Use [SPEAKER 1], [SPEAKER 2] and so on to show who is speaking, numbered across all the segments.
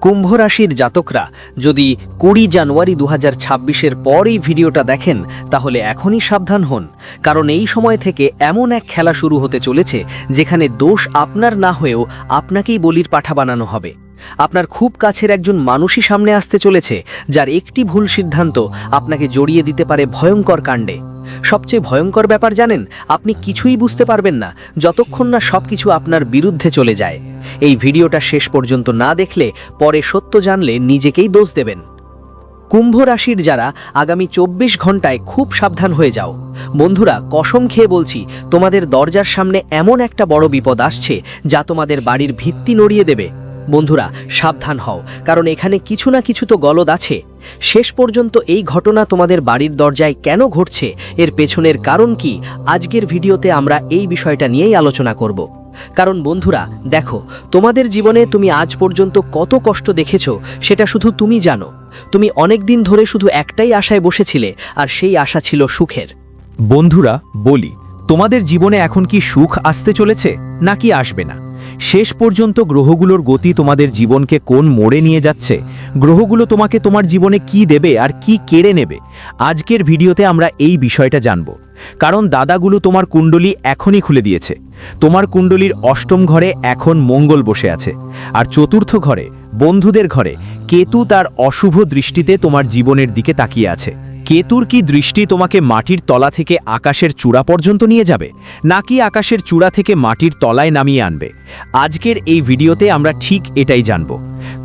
[SPEAKER 1] কুম্ভ রাশির জাতকরা, যদি কুড়ি জানুয়ারি দু হাজার ছাব্বিশের পর ভিডিওটা দেখেন, তাহলে এখনই সাবধান হন। কারণ এই সময় থেকে এমন এক খেলা শুরু হতে চলেছে, যেখানে দোষ আপনার না হয়েও আপনাকেই বলির পাঠা বানানো হবে। আপনার খুব কাছের একজন মানুষই সামনে আসতে চলেছে, যার একটি ভুল সিদ্ধান্ত আপনাকে জড়িয়ে দিতে পারে ভয়ঙ্কর কাণ্ডে। সবচেয়ে ভয়ঙ্কর ব্যাপার জানেন, আপনি কিছুই বুঝতে পারবেন না, যতক্ষণ না সবকিছু আপনার বিরুদ্ধে চলে যায়। এই ভিডিওটা শেষ পর্যন্ত না দেখলে পরে সত্য জানলে নিজেকেই দোষ দেবেন। কুম্ভ রাশির যারা আগামী চব্বিশ ঘন্টায় খুব সাবধান হয়ে যাও। বন্ধুরা, কসম খেয়ে বলছি, তোমাদের দরজার সামনে এমন একটা বড় বিপদ আসছে যা তোমাদের বাড়ির ভিত্তি নড়িয়ে দেবে। বন্ধুরা, সাবধান হও, কারণ এখানে কিছু না কিছু তো গলদ আছে। শেষ পর্যন্ত এই ঘটনা তোমাদের বাড়ির দরজায় কেন ঘটছে, এর পেছনের কারণ কি, আজকের ভিডিওতে আমরা এই বিষয়টা নিয়েই আলোচনা করব। কারণ বন্ধুরা, দেখো, তোমাদের জীবনে তুমি আজ পর্যন্ত কত কষ্ট দেখেছ, সেটা শুধু তুমি জানো। তুমি অনেক দিন ধরে শুধু একটাই আশায় বসেছিলে, আর সেই আশা ছিল সুখের।
[SPEAKER 2] বন্ধুরা, বলি, তোমাদের জীবনে এখন কি সুখ আসতে চলেছে, নাকি আসবে না? শেষ পর্যন্ত গ্রহগুলোর গতি তোমাদের জীবনকে কোন মোড়ে নিয়ে যাচ্ছে? গ্রহগুলো তোমাকে তোমার জীবনে কি দেবে আর কি কেড়ে নেবে? আজকের ভিডিওতে আমরা এই বিষয়টা জানব। কারণ দাদাগুলো তোমার কুণ্ডলী এখনই খুলে দিয়েছে। তোমার কুণ্ডলীর অষ্টম ঘরে এখন মঙ্গল বসে আছে। আর চতুর্থ ঘরে, বন্ধুদের ঘরে, কেতু তার অশুভ দৃষ্টিতে তোমার জীবনের দিকে তাকিয়ে আছে। কেতুর কি দৃষ্টি তোমাকে মাটির তলা থেকে আকাশের চূড়া পর্যন্ত নিয়ে যাবে, নাকি আকাশের চূড়া থেকে মাটির তলায় নামিয়ে আনবে? আজকের এই ভিডিওতে আমরা ঠিক এটাই জানব।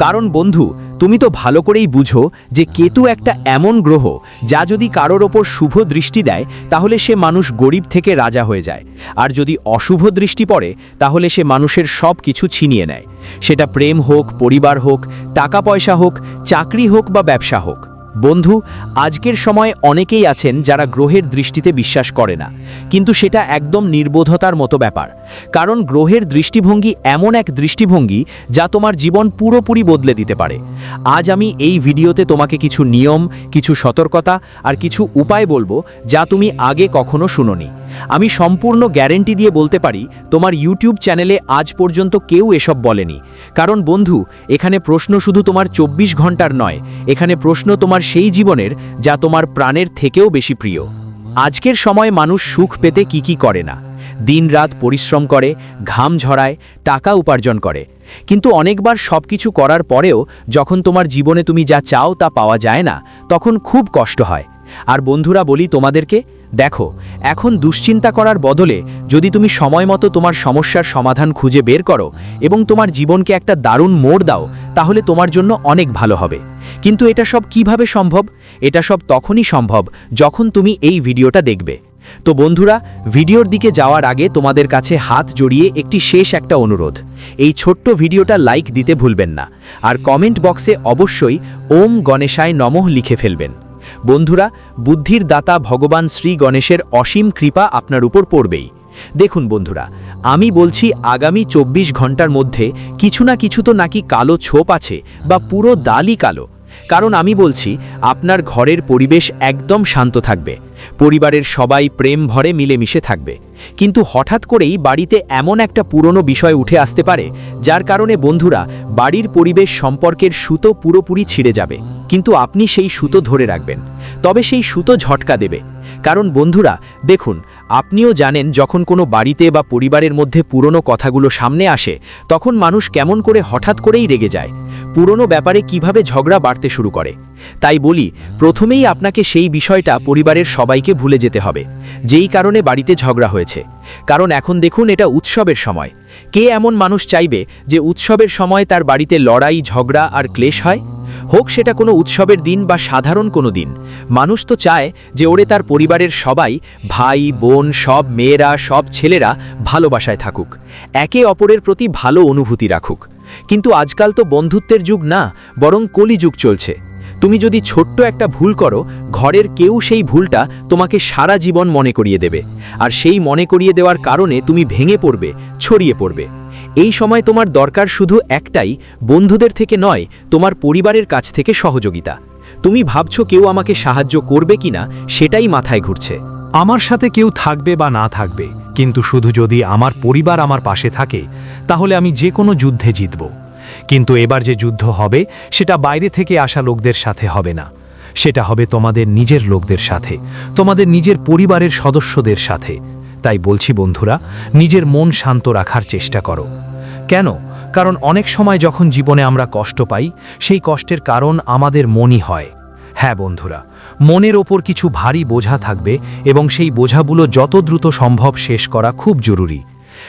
[SPEAKER 2] কারণ বন্ধু, তুমি তো ভালো করেই বুঝো যে কেতু একটা এমন গ্রহ, যা যদি কারোর ওপর শুভ দৃষ্টি দেয়, তাহলে সে মানুষ গরিব থেকে রাজা হয়ে যায়। আর যদি অশুভ দৃষ্টি পড়ে, তাহলে সে মানুষের সব কিছু ছিনিয়ে নেয়। সেটা প্রেম হোক, পরিবার হোক, টাকা পয়সা হোক, চাকরি হোক বা ব্যবসা হোক। বন্ধু, আজকের সময় অনেকেই আছেন যারা গ্রহের দৃষ্টিতে বিশ্বাস করে না। কিন্তু সেটা একদম নির্বোধতার মতো ব্যাপার। কারণ গ্রহের দৃষ্টিভঙ্গি এমন এক দৃষ্টিভঙ্গি যা তোমার জীবন পুরোপুরি বদলে দিতে পারে। আজ আমি এই ভিডিওতে তোমাকে কিছু নিয়ম, কিছু সতর্কতা আর কিছু উপায় বলব যা তুমি আগে কখনো শুনোনি। আমি সম্পূর্ণ গ্যারেন্টি দিয়ে বলতে পারি, তোমার ইউটিউব চ্যানেলে আজ পর্যন্ত কেউ এসব বলেনি। কারণ বন্ধু, এখানে প্রশ্ন শুধু তোমার চব্বিশ ঘণ্টার নয়, এখানে প্রশ্ন তোমার সেই জীবনের যা তোমার প্রাণের থেকেও বেশি প্রিয়। আজকের সময় মানুষ সুখ পেতে কি কি করে না। দিনরাত পরিশ্রম করে, ঘাম ঝরায়, টাকা উপার্জন করে। কিন্তু অনেকবার সব কিছু করার পরেও যখন তোমার জীবনে তুমি যা চাও তা পাওয়া যায় না, তখন খুব কষ্ট হয়। আর বন্ধুরা বলি তোমাদেরকে দেখো, এখন দুশ্চিন্তা করার বদলে যদি তুমি সময় মতো তোমার সমস্যার সমাধান খুঁজে বের করো এবং তোমার জীবনকে একটা দারুণ মোড় দাও, তাহলে তোমার জন্য অনেক ভালো হবে। কিন্তু এটা সব কীভাবে সম্ভব? এটা সব তখনই সম্ভব যখন তুমি এই ভিডিওটা দেখবে। তো বন্ধুরা, ভিডিওর দিকে যাওয়ার আগে তোমাদের কাছে হাত জড়িয়ে একটি শেষ একটা অনুরোধ। এই ছোট্ট ভিডিওটা লাইক দিতে ভুলবেন না। আর কমেন্ট বক্সে অবশ্যই ওম গণেশায় নমঃ লিখে ফেলবেন। বন্ধুরা, বুদ্ধির দাতা ভগবান শ্রী গণেশের অসীম কৃপা আপনার উপর পড়বেই। দেখুন বন্ধুরা, আমি বলছি আগামী চব্বিশ ঘণ্টার মধ্যে কিছু না কিছু তো নাকি কালো ছোপ আছে বা পুরো দালই কালো। কারণ আমি বলছি, আপনার ঘরের পরিবেশ একদম শান্ত থাকবে। পরিবারের সবাই প্রেম ভরে মিলেমিশে থাকবে। কিন্তু হঠাৎ করেই বাড়িতে এমন একটা পুরনো বিষয় উঠে আসতে পারে, যার কারণে বন্ধুরা, বাড়ির পরিবেশ সম্পর্কের সুতো পুরোপুরি ছিঁড়ে যাবে। কিন্তু আপনি সেই সুতো ধরে রাখবেন। তবে সেই সুতো ঝটকা দেবে। কারণ বন্ধুরা, দেখুন আপনিও জানেন, যখন কোনো বাড়িতে বা পরিবারের মধ্যে পুরনো কথাগুলো সামনে আসে, তখন মানুষ কেমন করে হঠাৎ করেই রেগে যায়। পুরনো ব্যাপারে কীভাবে ঝগড়া বাড়তে শুরু করে? তাই বলি, প্রথমেই আপনাকে সেই বিষয়টা পরিবারের সবাইকে ভুলে যেতে হবে, যেই কারণে বাড়িতে ঝগড়া হয়েছে। কারণ এখন দেখুন, এটা উৎসবের সময়। কে এমন মানুষ চাইবে যে উৎসবের সময় তার বাড়িতে লড়াই, ঝগড়া আর ক্লেশ হয়? হোক সেটা কোনো উৎসবের দিন বা সাধারণ কোনো দিন। মানুষ তো চায় যে ওরে তার পরিবারের সবাই, ভাই, বোন, সব মেয়েরা, সব ছেলেরা ভালোবাসায় থাকুক। একে অপরের প্রতি ভালো অনুভূতি রাখুক। কিন্তু আজকাল তো বন্ধুত্বের যুগ না, বরং কলিযুগ চলছে। তুমি যদি ছোট্ট একটা ভুল করো, ঘরের কেউ সেই ভুলটা তোমাকে সারা জীবন মনে করিয়ে দেবে। আর সেই মনে করিয়ে দেওয়ার কারণে তুমি ভেঙে পড়বে, ছড়িয়ে পড়বে। এই সময় তোমার দরকার শুধু একটাই, বন্ধুদের থেকে নয়, তোমার পরিবারের কাছ থেকে সহযোগিতা। তুমি ভাবছ কেউ আমাকে সাহায্য করবে কিনা, সেটাই মাথায় ঘুরছে।
[SPEAKER 3] আমার সাথে কেউ থাকবে বা না থাকবে, কিন্তু শুধু যদি আমার পরিবার আমার পাশে থাকে, তাহলে আমি যে কোনো যুদ্ধে জিতব। কিন্তু এবার যে যুদ্ধ হবে, সেটা বাইরে থেকে আসা লোকদের সাথে হবে না। সেটা হবে তোমাদের নিজের লোকদের সাথে, তোমাদের নিজের পরিবারের সদস্যদের সাথে। তাই বলছি বন্ধুরা, নিজের মন শান্ত রাখার চেষ্টা করো। কেন? কারণ অনেক সময় যখন জীবনে আমরা কষ্ট পাই, সেই কষ্টের কারণ আমাদের মনই হয়। হ্যাঁ বন্ধুরা, মনের ওপর কিছু ভারী বোঝা থাকবে এবং সেই বোঝাগুলো যত দ্রুত সম্ভব শেষ করা খুব জরুরি।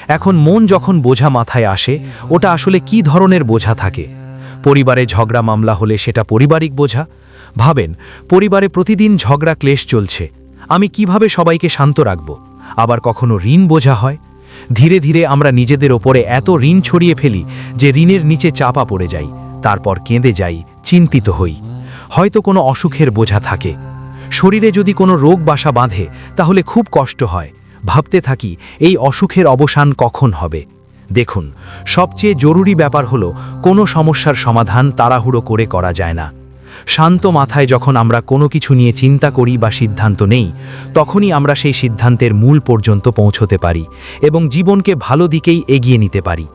[SPEAKER 3] এখন মন যখন বোঝা মাথায় আসে, ওটা আসলে কি ধরনের বোঝা থাকে? পরিবারে ঝগড়া মামলা হলে সেটা পারিবারিক বোঝা? ভাবেন, পরিবারে প্রতিদিন ঝগড়া ক্লেশ চলছে। আমি কীভাবে সবাইকে শান্ত রাখব? আবার কখনো ঋণ বোঝা হয়? ধীরে ধীরে আমরা নিজেদের ওপরে এত ঋণ ছড়িয়ে ফেলি যে ঋণের নিচে চাপা পড়ে যাই, তারপর কেঁদে যাই, চিন্তিত হই। হয়তো কোনো অসুখের বোঝা থাকে। শরীরে যদি কোনো রোগ বাসা বাঁধে, তাহলে খুব কষ্ট হয়। ভাবতে থাকি, এই অসুখের অবসান কখন হবে? দেখুন, সবচেয়ে জরুরি ব্যাপার হলো, কোনো সমস্যার সমাধান তাড়াহুড়ো করে করা যায় না। শান্ত মাথায় যখন আমরা কোনো কিছু নিয়ে চিন্তা করি বা সিদ্ধান্ত নেই, তখনই আমরা সেই সিদ্ধান্তের মূল পর্যন্ত পৌঁছতে পারি এবং জীবনকে ভালো দিকেই এগিয়ে নিতে পারি।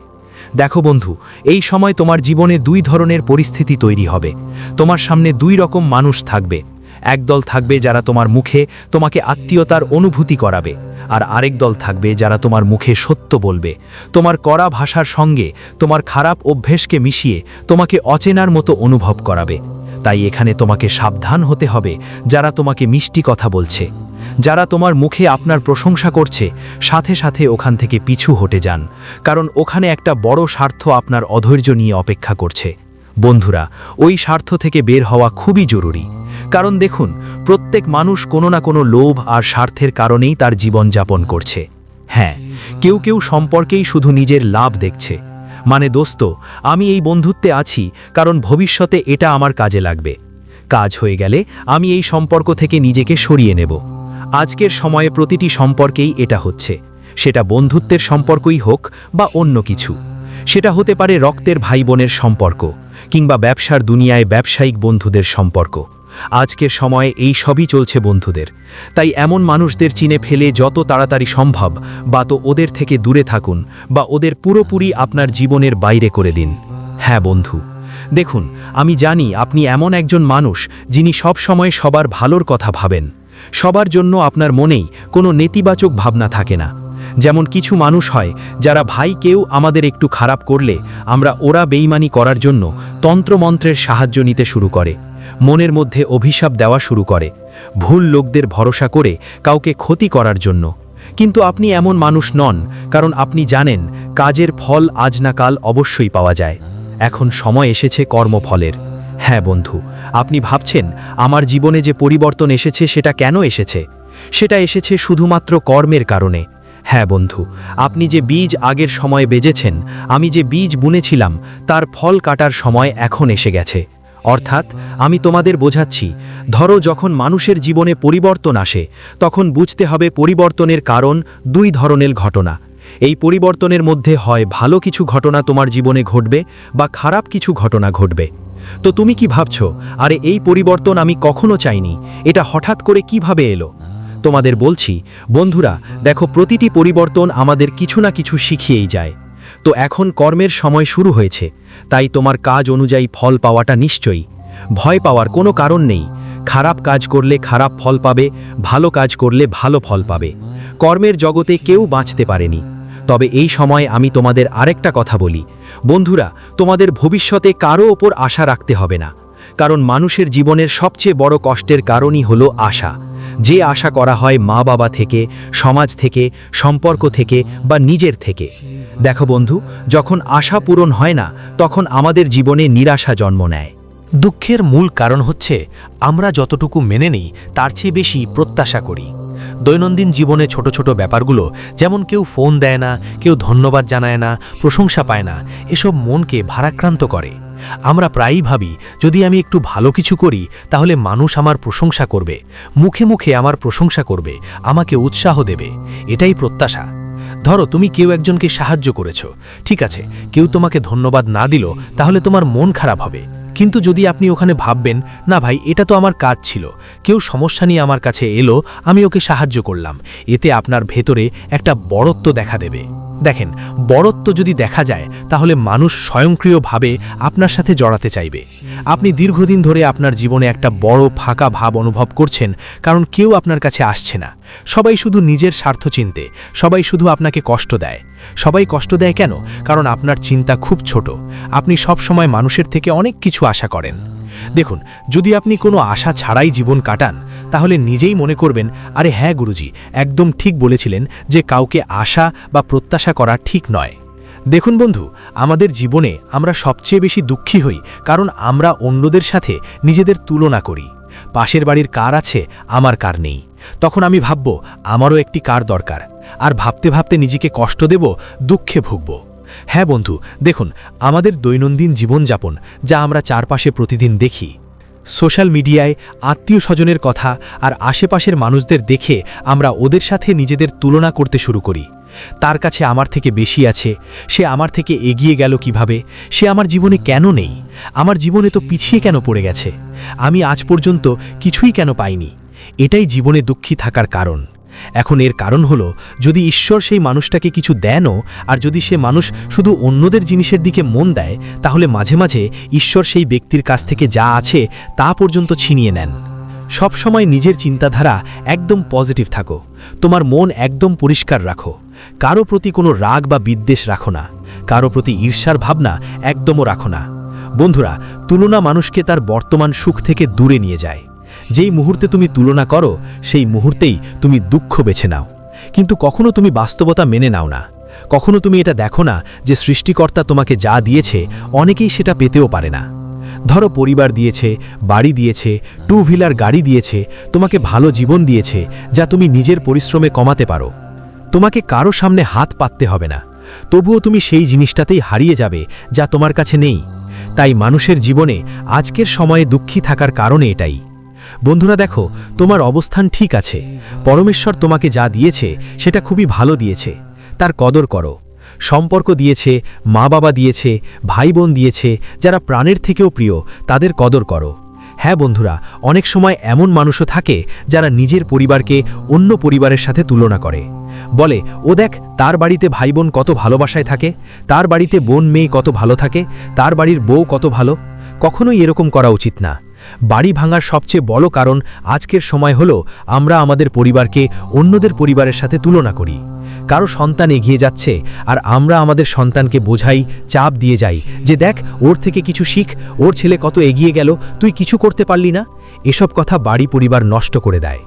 [SPEAKER 3] দেখো বন্ধু, এই সময় তোমার জীবনে দুই ধরনের পরিস্থিতি তৈরি হবে। তোমার সামনে দুই রকম মানুষ থাকবে। একদল থাকবে যারা তোমার মুখে তোমাকে আত্মীয়তার অনুভূতি করাবে আর আরেক দল থাকবে যারা তোমার মুখে সত্য বলবে। তোমার কড়া ভাষার সঙ্গে তোমার খারাপ অভ্যেসকে মিশিয়ে তোমাকে অচেনার মতো অনুভব করাবে। তাই এখানে তোমাকে সাবধান হতে হবে, যারা তোমাকে মিষ্টি কথা বলছে। যারা তোমার মুখে আপনার প্রশংসা করছে, সাথে সাথে ওখান থেকে পিছু হটে যান, কারণ ওখানে একটা বড় স্বার্থ আপনার অধৈর্য নিয়ে অপেক্ষা করছে। বন্ধুরা, ওই স্বার্থ থেকে বের হওয়া খুবই জরুরি। কারণ দেখুন, প্রত্যেক মানুষ কোনো না কোনো লোভ আর স্বার্থের কারণেই তার জীবন যাপন করছে। হ্যাঁ কেউ কেউ সম্পর্কেই শুধু নিজের লাভ দেখছে। মানে দোস্ত, আমি এই বন্ধুত্বে আছি, কারণ ভবিষ্যতে এটা আমার কাজে লাগবে। কাজ হয়ে গেলে আমি এই সম্পর্ক থেকে নিজেকে সরিয়ে নেব। আজকের সময়ে প্রতিটি সম্পর্কেই এটা হচ্ছে। সেটা বন্ধুত্বের সম্পর্কই হোক বা অন্য কিছু। সেটা হতে পারে রক্তের ভাই বোনের সম্পর্ক, কিংবা ব্যবসার দুনিয়ায় ব্যবসায়িক বন্ধুদের সম্পর্ক। আজকের সময়ে এই সবই চলছে বন্ধুদের। তাই এমন মানুষদের চিনে ফেলে যত তাড়াতাড়ি সম্ভব বা তো ওদের থেকে দূরে থাকুন বা ওদের পুরোপুরি আপনার জীবনের বাইরে করে দিন। হ্যাঁ বন্ধু, দেখুন, আমি জানি আপনি এমন একজন মানুষ যিনি সব সময় সবার ভালোর কথা ভাবেন। সবার জন্য আপনার মনেই কোনো নেতিবাচক ভাবনা থাকে না। যেমন কিছু মানুষ হয় যারা ভাই কেউ আমাদের একটু খারাপ করলে আমরা ওরা বেইমানি করার জন্য তন্ত্রমন্ত্রের সাহায্য নিতে শুরু করে। মনের মধ্যে অভিশাপ দেওয়া শুরু করে। ভুল লোকদের ভরসা করে কাউকে ক্ষতি করার জন্য। কিন্তু আপনি এমন মানুষ নন, কারণ আপনি জানেন কাজের ফল আজ না কাল অবশ্যই পাওয়া যায়। এখন সময় এসেছে কর্মফলের। হ্যাঁ বন্ধু, আপনি ভাবছেন আমার জীবনে যে পরিবর্তন এসেছে সেটা কেন এসেছে? সেটা এসেছে শুধুমাত্র কর্মের কারণে। হ্যাঁ বন্ধু, আপনি যে বীজ আগের সময়ে বেজেছেন, আমি যে বীজ বুনেছিলাম, তার ফল কাটার সময় এখন এসে গেছে। অর্থাৎ, আমি তোমাদের বোঝাচ্ছি, ধরো যখন মানুষের জীবনে পরিবর্তন আসে, তখন বুঝতে হবে পরিবর্তনের কারণ দুই ধরনের ঘটনা। এই পরিবর্তনের মধ্যে হয় ভালো কিছু ঘটনা তোমার জীবনে ঘটবে বা খারাপ কিছু ঘটনা ঘটবে। তো তুমি কি ভাবছ, আরে এই পরিবর্তন আমি কখনো চাইনি, এটা হঠাৎ করে কীভাবে এলো? তোমাদের বলছি, বন্ধুরা, দেখো প্রতিটি পরিবর্তন আমাদের কিছু না কিছু শিখিয়েই যায়। তো এখন কর্মের সময় শুরু হয়েছে, তাই তোমার কাজ অনুযায়ী ফল পাওয়াটা নিশ্চয়ই। ভয় পাওয়ার কোনো কারণ নেই, খারাপ কাজ করলে খারাপ ফল পাবে, ভালো কাজ করলে ভালো ফল পাবে। কর্মের জগতে কেউ বাঁচতে পারেনি। তবে এই সময় আমি তোমাদের আরেকটা কথা বলি। বন্ধুরা, তোমাদের ভবিষ্যতে কারও ওপর আশা রাখতে হবে না। কারণ মানুষের জীবনের সবচেয়ে বড় কষ্টের কারণই হলো আশা। যে আশা করা হয় মা বাবা থেকে, সমাজ থেকে, সম্পর্ক থেকে বা নিজের থেকে। দেখো বন্ধু, যখন আশা পূরণ হয় না, তখন আমাদের জীবনে নিরাশা জন্ম নেয়।
[SPEAKER 4] দুঃখের মূল কারণ হচ্ছে, আমরা যতটুকু মেনে নিই, তার চেয়ে বেশি প্রত্যাশা করি। দৈনন্দিন জীবনে ছোট ছোট ব্যাপারগুলো, যেমন কেউ ফোন দেয় না, কেউ ধন্যবাদ জানায় না, প্রশংসা পায় না, এসব মনকে ভারাক্রান্ত করে। আমরা প্রায়ই ভাবি, যদি আমি একটু ভালো কিছু করি, তাহলে মানুষ আমার প্রশংসা করবে। মুখে মুখে আমার প্রশংসা করবে, আমাকে উৎসাহ দেবে। এটাই প্রত্যাশা। ধরো, তুমি কেউ একজনকে সাহায্য করেছ। ঠিক আছে, কেউ তোমাকে ধন্যবাদ না দিল, তাহলে তোমার মন খারাপ হবে। কিন্তু যদি আপনি ওখানে ভাববেন, না ভাই, এটা তো আমার কাজ ছিল। কেউ সমস্যা নিয়ে আমার কাছে এলো, আমি ওকে সাহায্য করলাম। এতে আপনার ভেতরে একটা বড়ত্ব দেখা দেবে। দেখেন, বরত্ব যদি দেখা যায়, তাহলে মানুষ স্বয়ংক্রিয়ভাবে আপনার সাথে জড়াতে চাইবে। আপনি দীর্ঘদিন ধরে আপনার জীবনে একটা বড় ফাঁকা ভাব অনুভব করছেন, কারণ কেউ আপনার কাছে আসছে না। সবাই শুধু নিজের স্বার্থ চিনতে, সবাই শুধু আপনাকে কষ্ট দেয়। সবাই কষ্ট দেয় কেন? কারণ আপনার চিন্তা খুব ছোট। আপনি সব সময় মানুষের থেকে অনেক কিছু আশা করেন। দেখুন, যদি আপনি কোনো আশা ছাড়াই জীবন কাটান, তাহলে নিজেই মনে করবেন, আরে হ্যাঁ গুরুজি, একদম ঠিক বলেছিলেন যে কাউকে আশা বা প্রত্যাশা করা ঠিক নয়। দেখুন বন্ধু, আমাদের জীবনে আমরা সবচেয়ে বেশি দুঃখী হই কারণ আমরা অন্যদের সাথে নিজেদের তুলনা করি। পাশের বাড়ির কার আছে, আমার কার নেই। তখন আমি ভাবব, আমারও একটি কার দরকার। আর ভাবতে ভাবতে নিজেকে কষ্ট দেব, দুঃখে ভুগব। হ্যাঁ বন্ধু, দেখুন, আমাদের দৈনন্দিন জীবনযাপন, যা আমরা চারপাশে প্রতিদিন দেখি সোশ্যাল মিডিয়ায় আত্মীয় স্বজনের কথা আর আশেপাশের মানুষদের দেখে আমরা ওদের সাথে নিজেদের তুলনা করতে শুরু করি। তার কাছে আমার থেকে বেশি আছে, সে আমার থেকে এগিয়ে গেল কীভাবে, সে আমার জীবনে কেন নেই, আমার জীবনে তো পিছিয়ে কেন পড়ে গেছে, আমি আজ পর্যন্ত কিছুই কেন পাইনি, এটাই জীবনে দুঃখী থাকার কারণ। এখন এর কারণ হলো, যদি ঈশ্বর সেই মানুষটাকে কিছু দেনও, আর যদি সে মানুষ শুধু অন্যদের জিনিসের দিকে মন দেয়, তাহলে মাঝে মাঝে ঈশ্বর সেই ব্যক্তির কাছ থেকে যা আছে তা পর্যন্ত ছিনিয়ে নেন। সব সময় নিজের চিন্তাধারা একদম পজিটিভ থাকো। তোমার মন একদম পরিষ্কার রাখো। কারও প্রতি কোনো রাগ বা বিদ্বেষ রাখো না। কারও প্রতি ঈর্ষার ভাবনা একদমও রাখো না। বন্ধুরা, তুলনা মানুষকে তার বর্তমান সুখ থেকে দূরে নিয়ে যায়। যেই মুহূর্তে তুমি তুলনা করো, সেই মুহূর্তেই তুমি দুঃখ বেছে নাও। কিন্তু কখনো তুমি বাস্তবতা মেনে নাও না। কখনো তুমি এটা দেখো না যে সৃষ্টিকর্তা তোমাকে যা দিয়েছে, অনেকেই সেটা পেতেও পারে না। ধরো পরিবার দিয়েছে, বাড়ি দিয়েছে টু হুইলার গাড়ি দিয়েছে, তোমাকে ভালো জীবন দিয়েছে, যা তুমি নিজের পরিশ্রমে কমাতে পারো। তোমাকে কারও সামনে হাত পাততে হবে না। তবুও তুমি সেই জিনিসটাতেই হারিয়ে যাবে, যা তোমার কাছে নেই। তাই মানুষের জীবনে আজকের সময়ে দুঃখী থাকার কারণে এটাই। বন্ধুরা দেখো, তোমার অবস্থান ঠিক আছে। পরমেশ্বর তোমাকে যা দিয়েছে, সেটা খুবই ভালো দিয়েছে। তার কদর করো। সম্পর্ক দিয়েছে মা বাবা দিয়েছে ভাই বোন দিয়েছে, যারা প্রাণের থেকেও প্রিয়, তাদের কদর করো। হ্যাঁ বন্ধুরা, অনেক সময় এমন মানুষও থাকে, যারা নিজের পরিবারকে অন্য পরিবারের সাথে তুলনা করে। বলে, ও দেখ, তার বাড়িতে ভাই বোন কত ভালোবাসায় থাকে, তার বাড়িতে বোন মেয়ে কত ভালো থাকে, তার বাড়ির বউ কত ভালো। কখনোই এরকম করা উচিত না। বাড়ি ভাঙার সবচেয়ে বড় কারণ আজকের সময় হলো আমরা আমাদের পরিবারকে অন্যদের পরিবারের সাথে তুলনা করি। কারও সন্তান এগিয়ে যাচ্ছে আর আমরা আমাদের সন্তানকে বোঝাই, চাপ দিয়ে যাই যে দেখ, ওর থেকে কিছু শিখ, ওর ছেলে কত এগিয়ে গেল, তুই কিছু করতে পারলি না? এসব কথা বাড়ি পরিবার নষ্ট করে দেয়।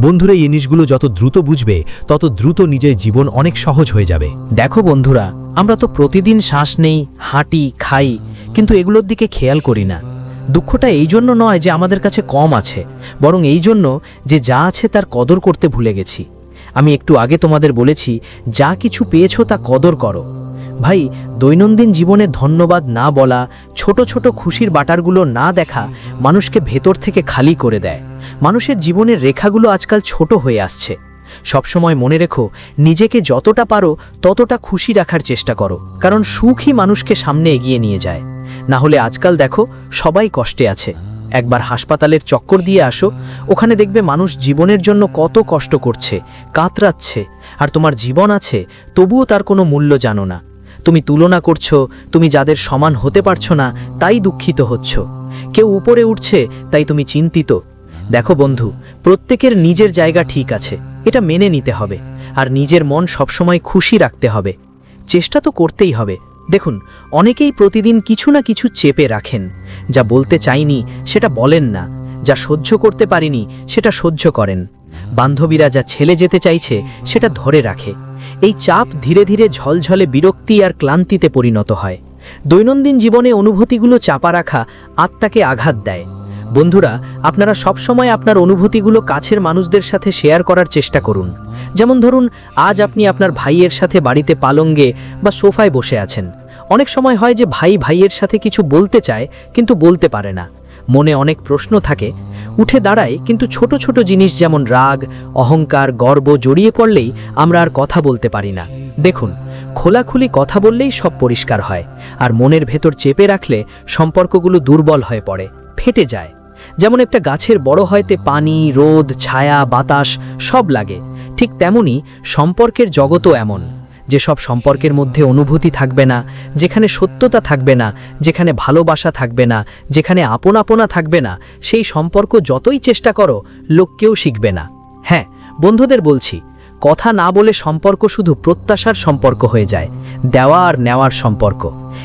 [SPEAKER 4] বন্ধুরা, এই জিনিসগুলো যত দ্রুত বুঝবে, তত দ্রুত নিজের জীবন অনেক সহজ হয়ে যাবে।
[SPEAKER 1] দেখো বন্ধুরা, আমরা তো প্রতিদিন শ্বাস নেই, হাঁটি, খাই, কিন্তু এগুলোর দিকে খেয়াল করি না। দুঃখটা এই জন্য নয় যে আমাদের কাছে কম আছে, বরং এই জন্য যে যা আছে তার কদর করতে ভুলে গেছি। আমি একটু আগে তোমাদের বলেছি, যা কিছু পেয়েছ তা কদর করো। ভাই, দৈনন্দিন জীবনে ধন্যবাদ না বলা, ছোট ছোট খুশির বাটারগুলো না দেখা মানুষকে ভেতর থেকে খালি করে দেয়। মানুষের জীবনের রেখাগুলো আজকাল ছোট হয়ে আসছে। সবসময় মনে রেখো, নিজেকে যতটা পারো ততটা খুশি রাখার চেষ্টা করো, কারণ সুখই মানুষকে সামনে এগিয়ে নিয়ে যায়। না হলে আজকাল দেখো সবাই কষ্টে আছে। একবার হাসপাতালের চক্কর দিয়ে আসো, ওখানে দেখবে মানুষ জীবনের জন্য কত কষ্ট করছে, কাতরাচ্ছে, আর তোমার জীবন আছে, তবুও তার কোনো মূল্য জানো না। তুমি তুলনা করছ, তুমি যাদের সমান হতে পারছ না, তাই দুঃখিত হচ্ছ। কেউ উপরে উঠছে, তাই তুমি চিন্তিত। দেখো বন্ধু, প্রত্যেকের নিজের জায়গা ঠিক আছে, এটা মেনে নিতে হবে, আর নিজের মন সবসময় খুশি রাখতে হবে। চেষ্টা তো করতেই হবে। দেখুন, অনেকেই প্রতিদিন কিছু না কিছু চেপে রাখেন। যা বলতে চাইনি, সেটা বলেন না। যা সহ্য করতে পারিনি, সেটা সহ্য করেন। বান্ধবীরা যা ছেলে যেতে চাইছে, সেটা ধরে রাখে। এই চাপ ধীরে ধীরে ঝলঝলে বিরক্তি আর ক্লান্তিতে পরিণত হয়। দৈনন্দিন জীবনে অনুভূতিগুলো চাপা রাখা আত্মাকে আঘাত দেয়। বন্ধুরা, আপনারা সবসময় আপনার অনুভূতিগুলো কাছের মানুষদের সাথে শেয়ার করার চেষ্টা করুন। যেমন ধরুন, আজ আপনি আপনার ভাইয়ের সাথে বাড়িতে পালঙ্গে বা সোফায় বসে আছেন। অনেক সময় হয় যে ভাই ভাইয়ের সাথে কিছু বলতে চায়, কিন্তু বলতে পারে না। মনে অনেক প্রশ্ন থাকে। উঠে দাঁড়ায়, কিন্তু ছোট ছোট জিনিস যেমন রাগ, অহংকার, গর্ব জড়িয়ে পড়লেই আমরা আর কথা বলতে পারি না। দেখুন, খোলাখুলি কথা বললেই সব পরিষ্কার হয়, আর মনের ভেতর চেপে রাখলে সম্পর্কগুলো দুর্বল হয়ে পড়ে, ফেটে যায়। যেমন একটা গাছের বড় হয়তে পানি, রোদ, ছায়া, বাতাস সব লাগে, ঠিক তেমনি সম্পর্কের জগতও এমন। যেসব সম্পর্কের মধ্যে অনুভূতি থাকবে না, যেখানে সত্যতা থাকবে না, যেখানে ভালোবাসা থাকবে না, যেখানে আপন আপনা থাকবে না, সেই সম্পর্ক যতই চেষ্টা করো, লোককেও শিখবে না। হ্যাঁ বন্ধুদের বলছি, কথা না বলে সম্পর্ক শুধু প্রত্যাশার সম্পর্ক হয়ে যায়, দেওয়া আর নেওয়ার সম্পর্ক।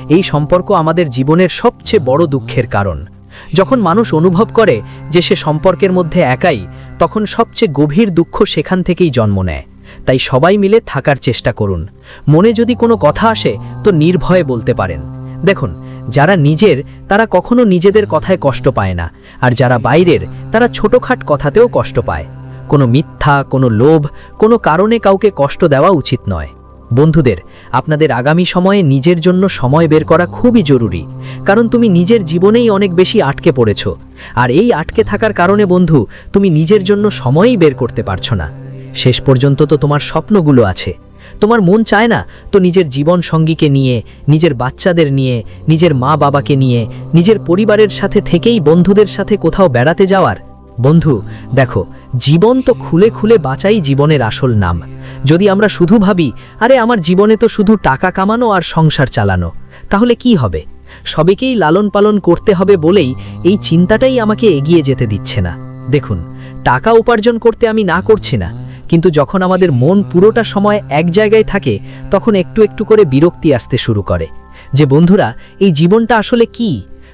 [SPEAKER 1] এই সম্পর্ক আমাদের জীবনের সবচেয়ে বড় দুঃখের কারণ। যখন মানুষ অনুভব করে যে সে সম্পর্কের মধ্যে একাই, তখন সবচেয়ে গভীর দুঃখ সেখান থেকেই জন্ম নেয়। তাই সবাই মিলে থাকার চেষ্টা করুন। মনে যদি কোনো কথা আসে, তো নির্ভয়ে বলতে পারেন। দেখুন, যারা নিজের, তারা কখনো নিজেদের কথায় কষ্ট পায় না, আর যারা বাইরের, তারা ছোটখাট কথাতেও কষ্ট পায়। কোনো মিথ্যা, কোনো লোভ, কোনো কারণে কাউকে কষ্ট দেওয়া উচিত নয়। বন্ধুদের আপনাদের আগামী সময়ে নিজের জন্য সময় বের করা খুবই জরুরি, কারণ তুমি নিজের জীবনেই অনেক বেশি আটকে পড়েছ। আর এই আটকে থাকার কারণে, বন্ধু, তুমি নিজের জন্য সময়ই বের করতে পারছ না। শেষ পর্যন্ত তো তোমার স্বপ্নগুলো আছে। তোমার মন চায় না তো নিজের জীবন সঙ্গীকে নিয়ে, নিজের বাচ্চাদের নিয়ে, নিজের মা বাবাকে নিয়ে, নিজের পরিবারের সাথে থেকেই বন্ধুদের সাথে কোথাও বেড়াতে যাওয়ার। বন্ধু, দেখো, জীবন তো খুলে খুলে বাঁচাই জীবনের আসল নাম। যদি আমরা শুধু ভাবি, আরে আমার জীবনে তো শুধু টাকা কামানো আর সংসার চালানো, তাহলে কি হবে? সবেকেই লালন পালন করতে হবে বলেই এই চিন্তাটাই আমাকে এগিয়ে যেতে দিচ্ছে না। দেখুন, টাকা উপার্জন করতে আমি না করছি না, কিন্তু যখন আমাদের মন পুরোটা সময় এক জায়গায় থাকে, তখন একটু একটু করে বিরক্তি আসতে শুরু করে। যে বন্ধুরা, এই জীবনটা আসলে কি?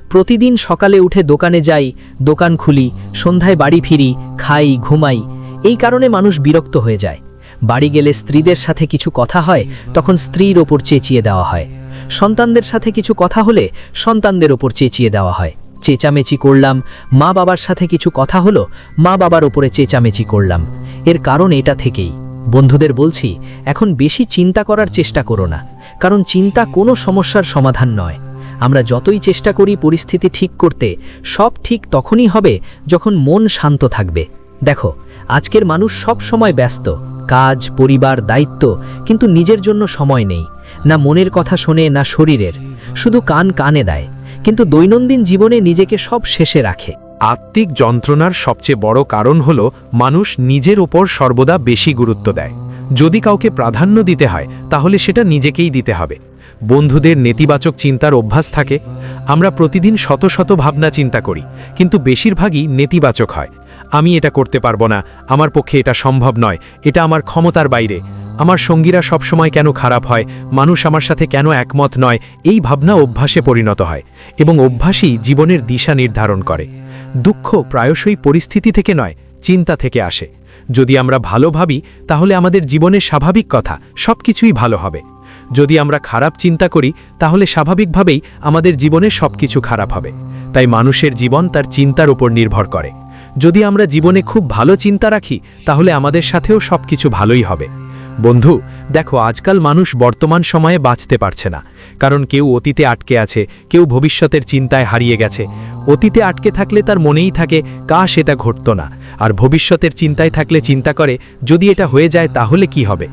[SPEAKER 1] প্রতিদিন সকালে উঠে দোকানে যাই, দোকান খুলি, সন্ধ্যায় বাড়ি ফিরি, খাই, ঘুমাই, এই কারণে মানুষ বিরক্ত হয়ে যায়। বাড়ি গেলে স্ত্রীদের সাথে কিছু কথা হয়, তখন স্ত্রীর ওপর চেঁচিয়ে দেওয়া হয়। সন্তানদের সাথে কিছু কথা হলে সন্তানদের ওপর চেঁচিয়ে দেওয়া হয়। চেঁচামেচি করলাম, মা বাবার সাথে কিছু কথা হলো, মা বাবার ওপরে চেঁচামেচি করলাম। এর কারণ এটা থেকেই। বন্ধুদের বলছি, এখন বেশি চিন্তা করার চেষ্টা করো না, কারণ চিন্তা কোনো সমস্যার সমাধান নয়। আমরা যতই চেষ্টা করি পরিস্থিতি ঠিক করতে, সব ঠিক তখনই হবে যখন মন শান্ত থাকবে। দেখো, আজকের মানুষ সব সময় ব্যস্ত। কাজ, পরিবার, দায়িত্ব, কিন্তু নিজের জন্য সময় নেই। না মনের কথা শোনে, না শরীরের। শুধু কান কানে দেয়। কিন্তু দৈনন্দিন জীবনে নিজেকে সব শেষে রাখে।
[SPEAKER 3] আত্মিক যন্ত্রণার সবচেয়ে বড় কারণ হল, মানুষ নিজের ওপর সর্বদা বেশি গুরুত্ব দেয়। যদি কাউকে প্রাধান্য দিতে হয়, তাহলে সেটা নিজেকেই দিতে হবে। বন্ধুদের নেতিবাচক চিন্তার অভ্যাস থাকে। আমরা প্রতিদিন শত শত ভাবনা চিন্তা করি, কিন্তু বেশিরভাগই নেতিবাচক হয়। আমি এটা করতে পারব না। আমার পক্ষে এটা সম্ভব নয়। এটা আমার ক্ষমতার বাইরে। আমার সঙ্গীরা সবসময় কেন খারাপ হয়? মানুষ আমার সাথে কেন একমত নয়? এই ভাবনা অভ্যাসে পরিণত হয় এবং অভ্যাসই জীবনের দিশা নির্ধারণ করে। দুঃখ প্রায়শই পরিস্থিতি থেকে নয়, চিন্তা থেকে আসে। যদি আমরা ভালো ভাবি, তাহলে আমাদের জীবনের স্বাভাবিক কথা সব কিছুই ভালো হবে। যদি আমরা খারাপ চিন্তা করি, তাহলে স্বাভাবিকভাবেই আমাদের জীবনে সব কিছু খারাপ হবে। তাই মানুষের জীবন তার চিন্তার উপর নির্ভর করে। যদি আমরা জীবনে খুব ভালো চিন্তা রাখি, তাহলে আমাদের সাথেও সব কিছু ভালোই হবে। বন্ধু, দেখো, আজকাল মানুষ বর্তমান সময়ে বাঁচতে পারছে না। কারণ কেউ অতীতে আটকে আছে, কেউ ভবিষ্যতের চিন্তায় হারিয়ে গেছে। অতীতে আটকে থাকলে তার মনেই থাকে, কাশ, এটা ঘটত না। আর ভবিষ্যতের চিন্তায় থাকলে চিন্তা করে, যদি এটা হয়ে যায়, তাহলে কি হবে?